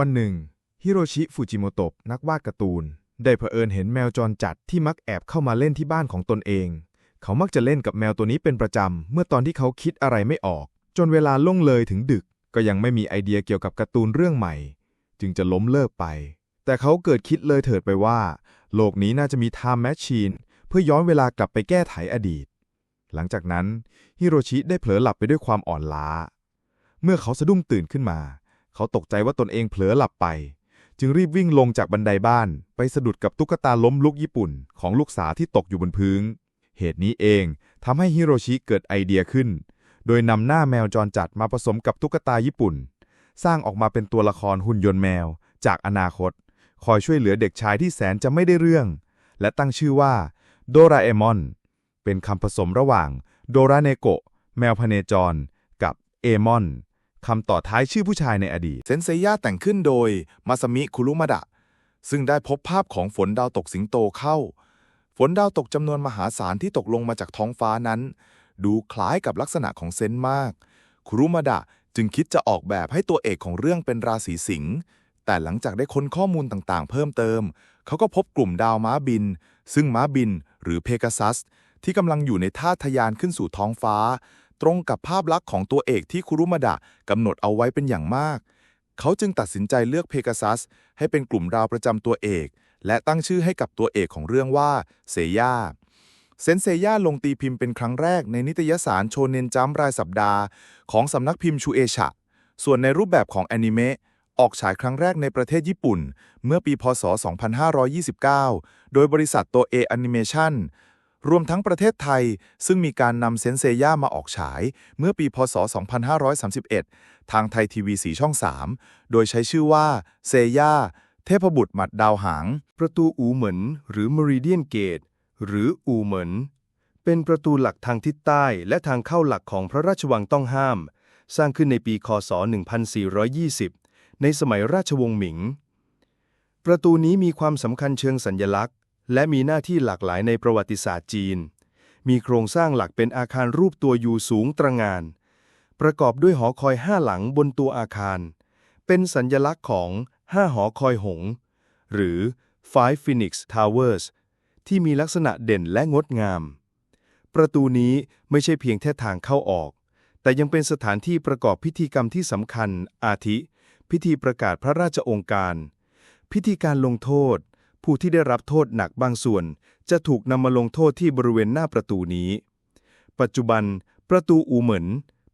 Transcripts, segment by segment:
วันหนึ่ง ฮิโรชิฟูจิโมโตะนักวาดการ์ตูน ได้เผอิญเห็นแมวจรจัดที่มักแอบเข้ามาเล่นที่บ้านของตนเอง เขามักจะเล่นกับแมวตัวนี้เป็นประจำ เมื่อตอนที่เขาคิดอะไรไม่ออก จนเวลาล่วงเลยถึงดึก ก็ยังไม่มีไอเดียเกี่ยวกับการ์ตูนเรื่องใหม่ จึงจะล้มเลิกไป แต่เขาเกิดคิดเลยเถิดไปว่า โลกนี้น่าจะมีไทม์แมชชีนเพื่อย้อนเวลากลับไปแก้ไขอดีต หลังจากนั้นฮิโรชิได้เผลอหลับไปด้วยความอ่อนล้า เมื่อเขาสะดุ้งตื่นขึ้นมา เขาตกใจว่าตนเองเผลอหลับไป จึงรีบวิ่งลงจากบันไดบ้านไปสะดุดกับตุ๊กตาล้มลุกญี่ปุ่นของลูกสาวที่ตกอยู่บนพื้น เหตุนี้เองทำให้ฮิโรชิเกิดไอเดียขึ้น โดยนำหน้าแมวจรจัดมาผสมกับตุ๊กตาญี่ปุ่น สร้างออกมาเป็นตัวละครหุ่นยนต์แมว จากอนาคต คอยช่วยเหลือเด็กชายที่แสนจะไม่ได้เรื่อง และตั้งชื่อว่าโดราเอมอน เป็นคำผสมระหว่างโดราเนโกะแมวพเนจร กับเอมอน คำต่อท้ายชื่อผู้ชายในอดีต เซนเซย่าแต่งขึ้นโดยมาสมิคุรุมาดะ ซึ่งได้พบภาพของฝนดาวตกสิงโตเข้า ฝนดาวตกจำนวนมหาศาลที่ตกลงมาจากท้องฟ้านั้น ดูคล้ายกับลักษณะของเซนมาก คุรุมาดะจึงคิดจะออกแบบให้ตัวเอกของเรื่องเป็นราศีสิงห์แต่หลังจากได้ค้นข้อมูลต่างๆ เพิ่มเติม เขาก็พบกลุ่มดาวม้าบิน ซึ่งม้าบิน หรือเพกาซัส ที่กำลังอยู่ในท่าทะยานขึ้นสู่ท้องฟ้า ตรงกับภาพลักษณ์ของตัวเอกที่คุรุมาดะกำหนดเอาไว้เป็นอย่างมาก เขาจึงตัดสินใจเลือกเพกาซัส ให้เป็นกลุ่มดาวประจำตัวเอก และตั้งชื่อให้กับตัวเอกของเรื่องว่าเซย่าเซนเซย่าลงตีพิมพ์เป็นครั้งแรกในนิตยสารโชเนนจัมรายสัปดาห์ ของสำนักพิมพ์ชูเอชะ ส่วนในรูปแบบของแอนิเมะออกฉายครั้งแรกในประเทศญี่ปุ่น เมื่อปีพศ 2529 โดยบริษัทโตเอแอนิเมชัน รวมทั้งประเทศไทย ซึ่งมีการนำเซนเซย่ามาออกฉาย เมื่อปีพศ 2531 ทางไทยทีวีสีช่อง 3 โดยใช้ชื่อว่า เซย่า เทพบุตรหมัดดาวหาง ประตูอูเหมินหรือ Meridian Gate หรืออูเหมิน เป็นประตูหลักทางทิศใต้และทางเข้าหลักของพระราชวังต้องห้าม สร้างขึ้นในปีคศ 1420 ในสมัยราชวงศ์หมิง ประตูนี้มีความสำคัญเชิงสัญญลักษณ์ และมีหน้าที่หลากหลายในประวัติศาสตร์จีน มีโครงสร้างหลักเป็นอาคารรูปตัวยูสูงตระงาน ประกอบด้วยหอคอยห้าหลังบนตัวอาคาร เป็นสัญญลักษณ์ของห้าหอคอยหง หรือ Five Phoenix Towers ที่มีลักษณะเด่นและงดงาม ประตูนี้ไม่ใช่เพียงแค่ทางเข้าออก แต่ยังเป็นสถานที่ประกอบพิธีกรรมที่สำคัญ อาทิ พิธีประกาศพระราชองค์การ พิธีการลงโทษ ผู้ที่ได้รับโทษหนักบางส่วน จะถูกนำมาลงโทษที่บริเวณหน้าประตูนี้ ปัจจุบัน ประตูอูเหมิน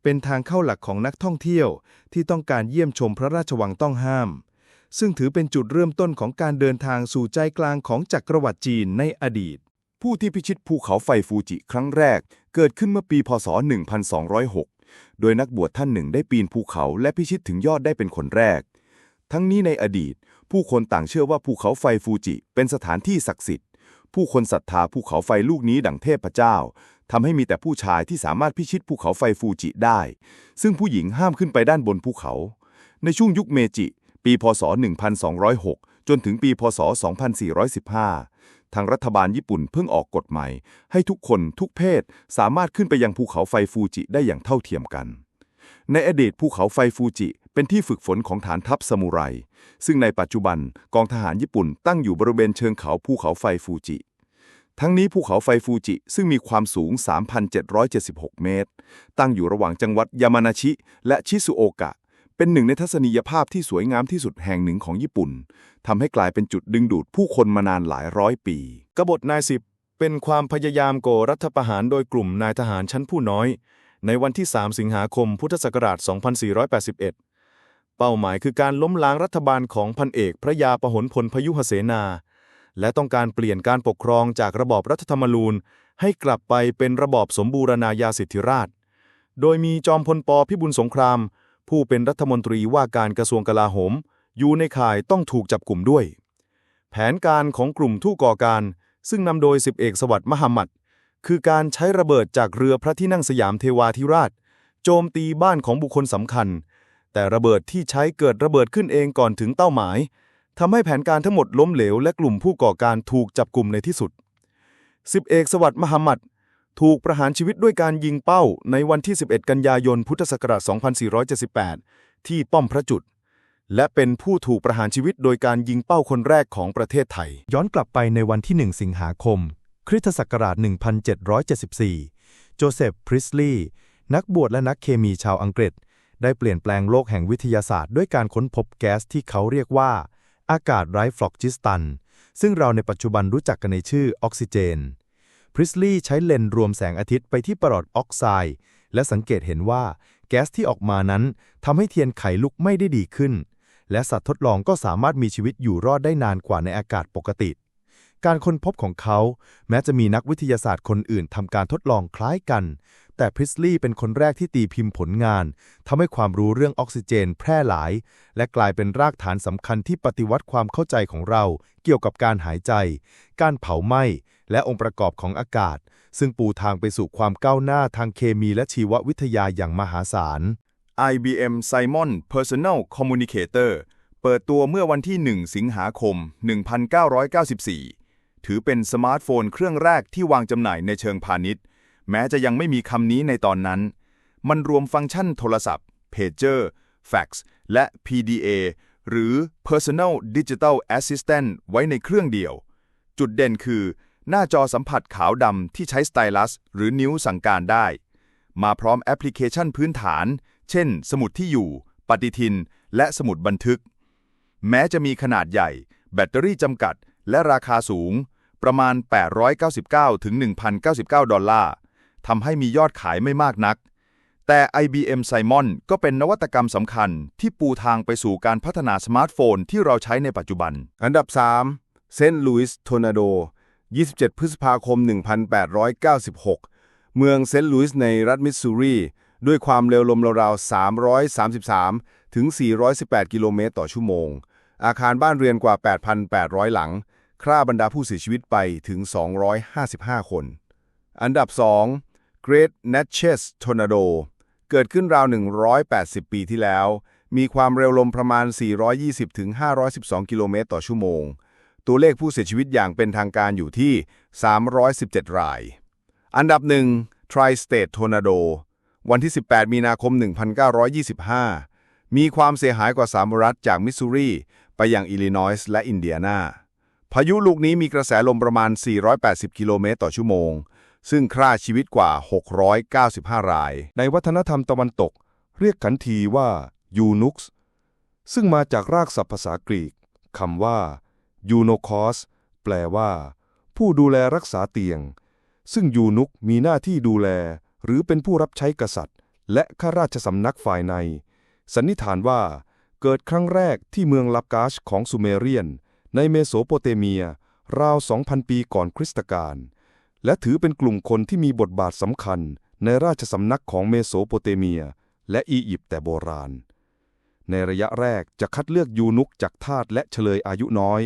เป็นทางเข้าหลักของนักท่องเที่ยวที่ต้องการเยี่ยมชมพระราชวังต้องห้าม ซึ่งถือเป็นจุดเริ่มต้นของการเดินทางสู่ใจกลางของจักรวรรดิจีนในอดีต ผู้ที่พิชิตภูเขาไฟฟูจิครั้งแรก เกิดขึ้นเมื่อปีพศ 1206 โดยนักบวชท่านหนึ่งได้ปีนภูเขาและพิชิตถึงยอดได้เป็นคนแรก ทั้งนี้ในอดีต ผู้คนต่างเชื่อว่าภูเขาไฟฟูจิ เป็นสถานที่ศักดิ์สิทธิ์ ผู้คนศรัทธาภูเขาไฟลูกนี้ดั่งเทพเจ้าทำให้มีแต่ผู้ชายที่สามารถพิชิตภูเขาไฟฟูจิได้ ซึ่งผู้หญิงห้ามขึ้นไปด้านบนภูเขา ในช่วงยุคเมจิ ปีพศ 1206 จนถึงปีพศ 2415 ทางรัฐบาลญี่ปุ่นเพิ่งออกกฎใหม่ ให้ทุกคนทุกเพศสามารถขึ้นไปยังภูเขาไฟฟูจิได้อย่างเท่าเทียมกัน ในอดีตภูเขาไฟฟูจิ เป็นที่ฝึกฝนของฐานทัพซามูไร ซึ่งในปัจจุบันกองทหารญี่ปุ่นตั้งอยู่บริเวณเชิงเขาภูเขาไฟฟูจิ ทั้งนี้ภูเขาไฟฟูจิซึ่งมีความสูง 3,776 เมตร ตั้งอยู่ระหว่างจังหวัดยามานาชิ และชิซุโอกะ เป็นหนึ่งในทัศนียภาพที่สวยงามที่สุดแห่งหนึ่งของญี่ปุ่นทำให้กลายเป็นจุดดึงดูดผู้คนมานานหลายร้อยปี กบฏนายสิบเป็นความพยายามก่อรัฐประหารโดยกลุ่มนายทหารชั้นผู้น้อยในวันที่ 3 สิงหาคม พุทธศักราช 2481 เป้าหมายคือการล้มล้างรัฐบาลของพันเอกพระยาปหลพลพยุหเสนา และต้องการเปลี่ยนการปกครองจากระบอบรัฐธรรมนูญ ให้กลับไปเป็นระบอบสมบูรณาญาสิทธิราช โดยมีจอมพลปพิบูลสงคราม ผู้เป็นรัฐมนตรีว่าการกระทรวงกลาโหม อยู่ในข่ายต้องถูกจับกลุ่มด้วย แผนการของกลุ่มทู่ก่อการ ซึ่งนำโดยสิบเอกสวัสดิ์มหามัดคือการใช้ระเบิดจากเรือพระที่นั่งสยามเทวาธิราช โจมตีบ้านของบุคคลสำคัญ แต่ระเบิดที่ใช้เกิดระเบิดขึ้นเองก่อนถึงเป้าหมายทำให้แผนการทั้งหมดล้มเหลว และกลุ่มผู้ก่อการถูกจับกลุ่มในที่สุดสิบเอกสวัสดิ์มหามัดถูกประหารชีวิตด้วยการยิงเป้าในวันที่ 11 กันยายน พุทธศักราช 2478 ที่ป้อมพระจุด และเป็นผู้ถูกประหารชีวิตโดยการยิงเป้าคนแรกของประเทศไทย ย้อนกลับไปในวันที่ 1 สิงหาคม คริสตศักราช 1774 โจเซฟ พริสลีย์นักบวชและนักเคมีชาวอังกฤษ ได้เปลี่ยนแปลงโลกแห่งวิทยาศาสตร์ด้วยการค้นพบแก๊สที่เขาเรียกว่า อากาศไร้ฟลอกจิสตัน ซึ่งเราในปัจจุบันรู้จักกันในชื่อออกซิเจนพริสลีย์ใช้เลนส์รวมแสงอาทิตย์ไปที่ปรอดออกไซด์และสังเกตเห็นว่าแก๊สที่ออกมานั้นทำให้เทียนไขลุกไม่ได้ดีขึ้น และสัตว์ทดลองก็สามารถมีชีวิตอยู่รอดได้นานกว่าในอากาศปกติ การค้นพบของเขา แม้จะมีนักวิทยาศาสตร์คนอื่นทำการทดลองคล้ายกัน แต่พริสลีย์เป็นคนแรกที่ตีพิมพ์ผลงานทำให้ความรู้เรื่องออกซิเจนแพร่หลาย และกลายเป็นรากฐานสำคัญที่ปฏิวัติความเข้าใจของเรา เกี่ยวกับการหายใจ การเผาไหม้ และองค์ประกอบของอากาศ ซึ่งปูทางไปสู่ความก้าวหน้าทางเคมีและชีววิทยาอย่างมหาศาล IBM Simon Personal Communicator เปิดตัวเมื่อวันที่ 1 สิงหาคม 1994 ถือเป็นสมาร์ทโฟนเครื่องแรกที่วางจำหน่ายในเชิงพาณิชย์ แม้จะยังไม่มีคำนี้ในตอนนั้น มันรวมฟังก์ชันโทรศัพท์เพจเจอร์แฟกซ์และ PDA หรือ Personal Digital Assistant ไว้ในเครื่องเดียว จุดเด่นคือ หน้าจอสัมผัสขาวดำที่ใช้สไตลัสหรือนิ้วสั่งการได้ มาพร้อมแอปพลิเคชันพื้นฐาน เช่น สมุดที่อยู่ ปฏิทิน และสมุดบันทึก แม้จะมีขนาดใหญ่ แบตเตอรี่จำกัด และราคาสูง ประมาณ 899 ถึง 1,099 ดอลลาร์ ทำให้มียอดขายไม่มากนัก แต่ IBM Simon ก็เป็นนวัตกรรมสำคัญที่ปูทางไปสู่การพัฒนาสมาร์ทโฟนที่เราใช้ในปัจจุบัน อันดับ 3 เซนต์หลุยส์ทอร์นาโด 27 พฤษภาคม 1896 เมืองเซนต์หลุยส์ในรัฐมิสซูรี ด้วยความเร็วลมราวๆ333 ถึง 418 กิโลเมตรต่อชั่วโมง อาคารบ้านเรือนกว่า 8,800 หลัง ฆ่าบรรดาผู้เสียชีวิตไปถึง 255 คน อันดับ 2 Great Natchez Tornado เกิดขึ้นราว 180 ปีที่แล้ว มีความเร็วลมประมาณ 420ถึง512 กิโลเมตรต่อชั่วโมง ตัวเลขผู้เสียชีวิตอย่างเป็นทางการอยู่ที่ 317 ราย อันดับหนึ่ง Tri-State Tornado วันที่ 18 มีนาคม 1925 มีความเสียหายกว่า3รัฐจากมิสซูรี ไปยังอิลลินอยส์และอินเดียนา พายุลูกนี้มีกระแสลมประมาณ 480 กิโลเมตรต่อชั่วโมง ซึ่งฆ่าชีวิตกว่า 695 ราย ในวัฒนธรรมตะวันตก เรียกขันทีว่ายูนุกส์ซึ่งมาจากรากศัพท์ภาษากรีกคำว่ายูโนคอสแปลว่า ผู้ดูแลรักษาเตียง ซึ่งยูนุกมีหน้าที่ดูแล หรือเป็นผู้รับใช้กษัตริย์ และข้าราชสำนักฝ่ายใน สันนิษฐานว่า เกิดครั้งแรกที่เมืองลับกาชของซูเมเรียน ในเมโสโปเตเมีย ราว 2,000 ปีก่อนคริสตกาล และถือเป็นกลุ่มคนที่มีบทบาทสำคัญในราชสำนักของเมโสโปเตเมีย และอียิปต์แต่โบราณ ในระยะแรกจะคัดเลือกยูนุกจากทาสและเฉลยอายุน้อย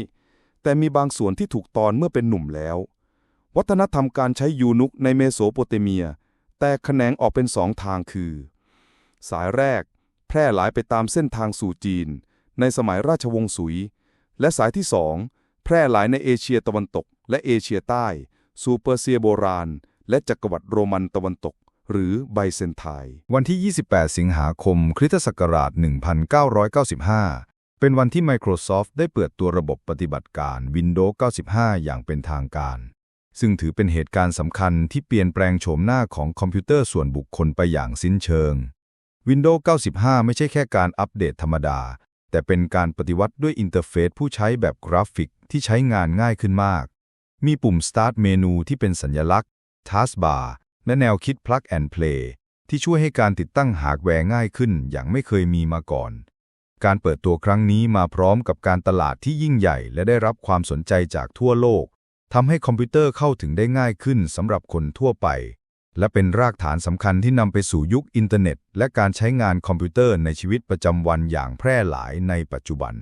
แต่มีบางส่วนที่ถูกตอนเมื่อเป็นหนุ่มแล้ว วัฒนธรรมการใช้ยูนุกในเมโสโปเตเมีย แตกแขนงออกเป็นสองทางคือ สายแรก แพร่หลายไปตามเส้นทางสู่จีน ในสมัยราชวงศ์สุย และสายที่สองแพร่หลายในเอเชียตะวันตกและเอเชียใต้ สู่เปอร์เซียโบราณ และจักรวรรดิโรมันตะวันตก หรือไบเซนไทน์วันที่ 28 สิงหาคม คริสตศักราช 1995 เป็นวันที่ Microsoft ได้เปิดตัวระบบปฏิบัติการ Windows 95 อย่างเป็นทางการ ซึ่งถือเป็นเหตุการณ์สำคัญที่เปลี่ยนแปลงโฉมหน้าของคอมพิวเตอร์ส่วนบุคคลไปอย่างสิ้นเชิง Windows 95 ไม่ใช่แค่การอัปเดตธรรมดา แต่เป็นการปฏิวัติด้วยอินเทอร์เฟซผู้ใช้แบบกราฟิกที่ใช้งานง่ายขึ้นมาก มีปุ่ม Start เมนูที่เป็นสัญลักษณ์ Taskbar และแนวคิด Plug and Play ที่ช่วยให้การติดตั้งฮาร์ดแวร์ง่ายขึ้นอย่างไม่เคยมีมาก่อน การเปิดตัวครั้งนี้มาพร้อมกับการตลาดที่ยิ่งใหญ่และได้รับความสนใจจากทั่วโลกทำให้คอมพิวเตอร์เข้าถึงได้ง่ายขึ้นสำหรับคนทั่วไป และเป็นรากฐานสำคัญที่นำไปสู่ยุคอินเทอร์เน็ต และการใช้งานคอมพิวเตอร์ในชีวิตประจำวันอย่างแพร่หลายในปัจจุบัน